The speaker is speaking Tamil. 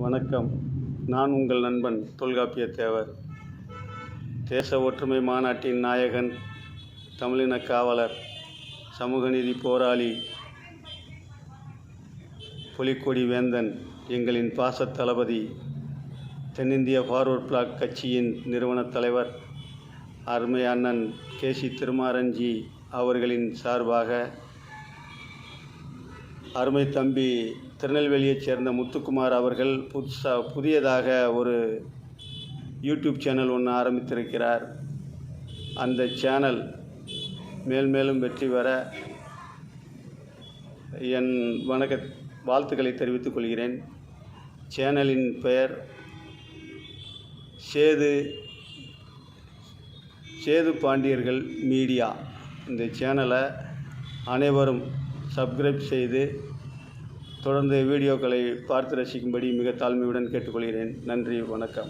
வணக்கம். நான் உங்கள் நண்பன் தொல்காப்பிய தேவர் தேச ஒற்றுமை மாநாட்டின் நாயகன் தமிழின காவலர் சமூக நீதி போராளி புலிக்கொடி வேந்தன் எங்களின் பாச தளபதி தென்னிந்திய ஃபார்வர்ட் பிளாக் கட்சியின் நிறுவனத் தலைவர் அருமை அண்ணன் கே சி திருமாரஞ்சி அவர்களின் சார்பாக அருமை தம்பி திருநெல்வேலியைச் சேர்ந்த முத்துக்குமார் அவர்கள் புதுசாக புதியதாக ஒரு யூடியூப் சேனல் ஒன்று ஆரம்பித்திருக்கிறார். அந்த சேனல் மேல் மேலும் வெற்றி பெற என் வணக்க வாழ்த்துக்களை தெரிவித்துக் கொள்கிறேன். சேனலின் பெயர் சேது சேது பாண்டியர்கள் மீடியா. இந்த சேனலை அனைவரும் சப்ஸ்கிரைப் செய்து தொடர்ந்து வீடியோக்களை பார்த்து ரசிக்கும்படி மிக தாழ்மையுடன் கேட்டுக்கொள்கிறேன். நன்றி வணக்கம்.